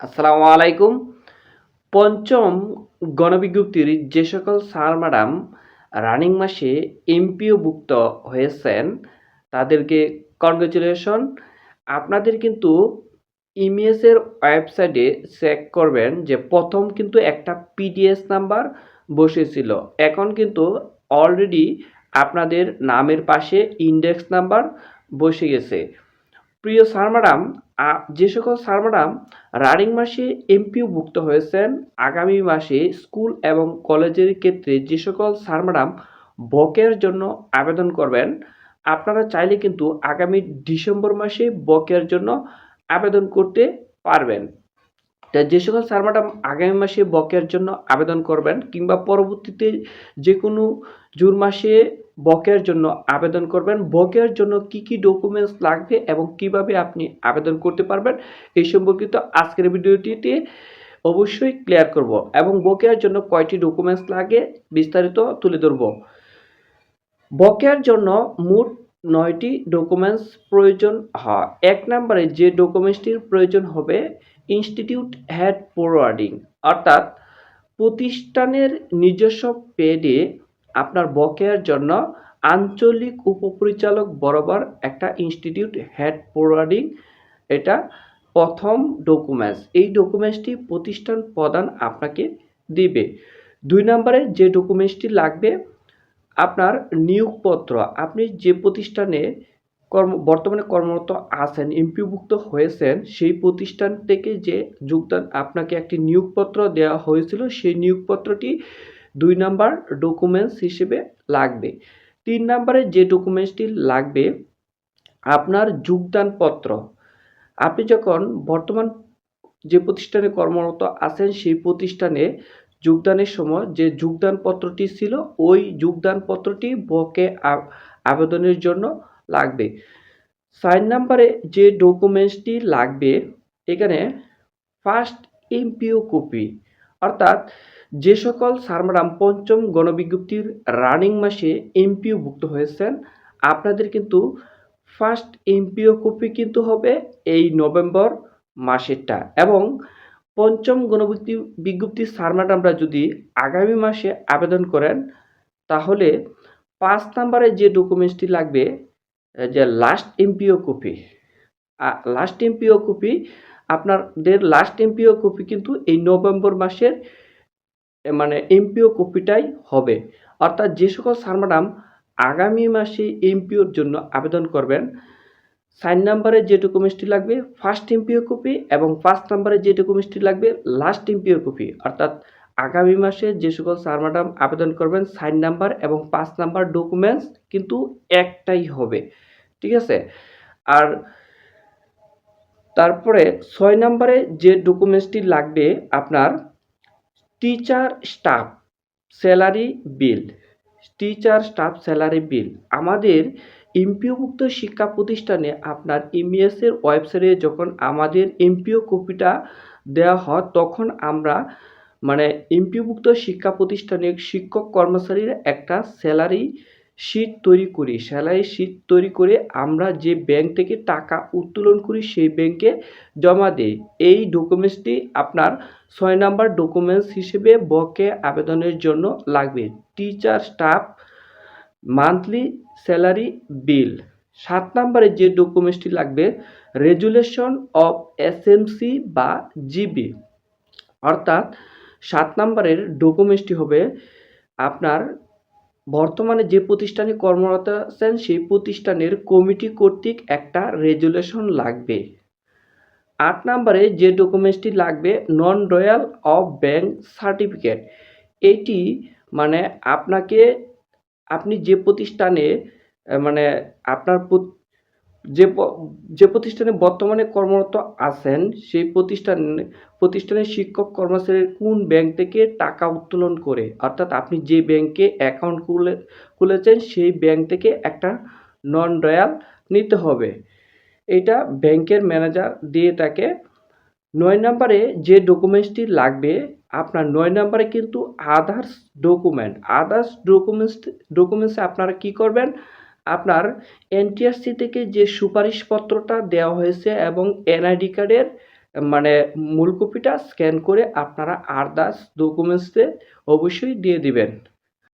আসসালামু আলাইকুম। পঞ্চম গণবিজ্ঞপ্তির যে সকল স্যার ম্যাডাম রানিং মাসে এমপিওভুক্ত হয়েছেন, তাদেরকে কনগ্রেচুলেশন। আপনাদের কিন্তু ইমিএসের ওয়েবসাইটে চেক করবেন যে প্রথম কিন্তু একটা পিডিএস নাম্বার বসেছিল। এখন কিন্তু অলরেডি আপনাদের নামের পাশে ইন্ডেক্স নাম্বার বসে গেছে। প্রিয় স্যার ম্যাডাম যে সকল স্যার ম্যাডাম রানিং মাসে এমপিও ভুক্ত হয়েছেন, আগামী মাসে স্কুল এবং কলেজের ক্ষেত্রে যে সকল স্যার ম্যাডাম বকের জন্য আবেদন করবেন, আপনারা চাইলে কিন্তু আগামী ডিসেম্বর মাসে বকের জন্য আবেদন করতে পারবেন। যে সকল স্যার ম্যাডাম আগামী মাসে বকের জন্য আবেদন করবেন কিংবা পরবর্তীতে যে কোনো জুন মাসে বকের জন্য আবেদন করবেন বকের জন্য কি কি ডকুমেন্টস লাগবে এবং কীভাবে আপনি আবেদন করতে পারবেন, এই সম্পর্কিত আজকের ভিডিওটিতে অবশ্যই ক্লিয়ার করব এবং বকেয়ার জন্য কয়টি ডকুমেন্টস লাগে বিস্তারিত তুলে ধরব। বকেয়ার জন্য মোট নয়টি ডকুমেন্টস প্রয়োজন হয়। এক নম্বরে যে ডকুমেন্টসটির প্রয়োজন হবে ইনস্টিটিউট হেড ফরওয়ার্ডিং, অর্থাৎ প্রতিষ্ঠানের নিজস্ব পেডে আপনার বকেয়ার জন্য আঞ্চলিক উপপরিচালক বরাবর একটা ইনস্টিটিউট হেড ফরওয়ার্ডিং, এটা প্রথম ডকুমেন্টস। এই ডকুমেন্টসটি প্রতিষ্ঠান প্রদান আপনাকে দিবে। দুই নম্বরে যে ডকুমেন্টসটি লাগবে, আপনার নিয়োগপত্র। আপনি যে প্রতিষ্ঠানে কর্ম, বর্তমানে কর্মরত আছেন, এমপিভুক্ত হয়েছেন, সেই প্রতিষ্ঠান থেকে যে যোগদান আপনাকে একটি নিয়োগপত্র দেওয়া হয়েছিল, সেই নিয়োগপত্রটি দুই নাম্বার ডকুমেন্টস হিসেবে লাগবে। তিন নাম্বারে যে ডকুমেন্টসটি লাগবে, আপনার যোগদানপত্র। আপনি যখন বর্তমান যে প্রতিষ্ঠানে কর্মরত আছেন, সেই প্রতিষ্ঠানে যোগদানের সময় যে যোগদানপত্রটি ছিল, ওই যোগদানপত্রটি বকে আবেদনের জন্য লাগবে। সাইন নাম্বারে যে ডকুমেন্টসটি লাগবে, এখানে ফার্স্ট এমপিও কপি অর্থাৎ যে সকল সারমারাম পঞ্চম গণবিজ্ঞপ্তির রানিং মাসে এমপিও ভুক্ত হয়েছেন, আপনাদের কিন্তু ফার্স্ট এমপিও কপি কিন্তু হবে এই নভেম্বর মাসেরটা। এবং পঞ্চম গণবিজ্ঞপ্তি বিজ্ঞপ্তি স্যার ম্যাডামরা যদি আগামী মাসে আবেদন করেন, তাহলে পাঁচ নাম্বারে যে ডকুমেন্টসটি লাগবে যে last MPO copy last MPO copy আপনাদের লাস্ট এমপিও কপি কিন্তু এই নভেম্বর মাসের মানে এমপিও কপিটাই হবে। অর্থাৎ যে সকল স্যার ম্যাডাম আগামী মাসে এমপিওর জন্য আবেদন করবেন সাইন নাম্বারে যে ডকুমেন্টসটি লাগবে ফার্স্ট এমপিও কপি এবং ফার্স্ট নাম্বারে যে ডকুমেন্টসটি লাগবে লাস্ট এমপিও কপি অর্থাৎ আগামী মাসে যে সকল স্যার ম্যাডাম আবেদন করবেন, সাইন নাম্বার এবং পাঁচ নাম্বার ডকুমেন্টস কিন্তু একটাই হবে। ঠিক আছে? আর তারপরে ছয় নম্বরে যে ডকুমেন্টসটি লাগবে আপনার, teacher staff salary bill. Teacher staff salary bill. আমাদের এমপিওভুক্ত শিক্ষা প্রতিষ্ঠানে আপনার ইমিএসের ওয়েবসাইটে যখন আমাদের এমপিও কপিটা দেওয়া হয়, তখন আমরা মানে এমপিভুক্ত শিক্ষা প্রতিষ্ঠানের শিক্ষক কর্মচারীর একটা স্যালারি শিট তৈরি করি। স্যালারি শিট তৈরি করে আমরা যে ব্যাংক থেকে টাকা উত্তোলন করি, সেই ব্যাংকে জমা দেই। এই ডকুমেন্টসটি আপনার ছয় নাম্বার ডকুমেন্টস হিসেবে বকে আবেদনের জন্য লাগবে। Teacher staff monthly salary bill. সাত নম্বরে যে ডকুমেন্টসটি লাগবে, রেজুলেশন অফ এসএমসি বা জিবি অর্থাৎ সাত নম্বরের ডকুমেন্টসটি হবে আপনার বর্তমানে যে প্রতিষ্ঠানে কর্মরত আছেন, সেই প্রতিষ্ঠানের কমিটি কর্তৃক একটা রেজুলেশন লাগবে। আট নম্বরে যে ডকুমেন্টসটি লাগবে, non royal of bank certificate. এটি মানে আপনাকে, আপনি যে প্রতিষ্ঠানে মানে আপনার যে যে প্রতিষ্ঠানে বর্তমানে কর্মরত আছেন, সেই প্রতিষ্ঠান, প্রতিষ্ঠানের শিক্ষক কর্মচারীর কোন ব্যাংক থেকে টাকা উত্তোলন করে? অর্থাৎ আপনি যে ব্যাংকে অ্যাকাউন্ট খুলে, খুলেছেন, সেই ব্যাংক থেকে একটা নন রয়্যাল নিতে হবে। এটা ব্যাংকের ম্যানেজার দিয়ে থাকে নয় নম্বরে যে ডকুমেন্টসটি লাগবে, আপনার নয় নম্বরে কিন্তু আদার্স ডকুমেন্ট আদার্স ডকুমেন্টস ডকুমেন্টসে আপনারা কি করবেন? আপনার এনটিআরসি থেকে যে সুপারিশপত্রটা দেওয়া হয়েছে এবং এনআইডি কার্ডের মানে মূল কপিটা স্ক্যান করে আপনারা আদার্স ডকুমেন্টসে অবশ্যই দিয়ে দিবেন।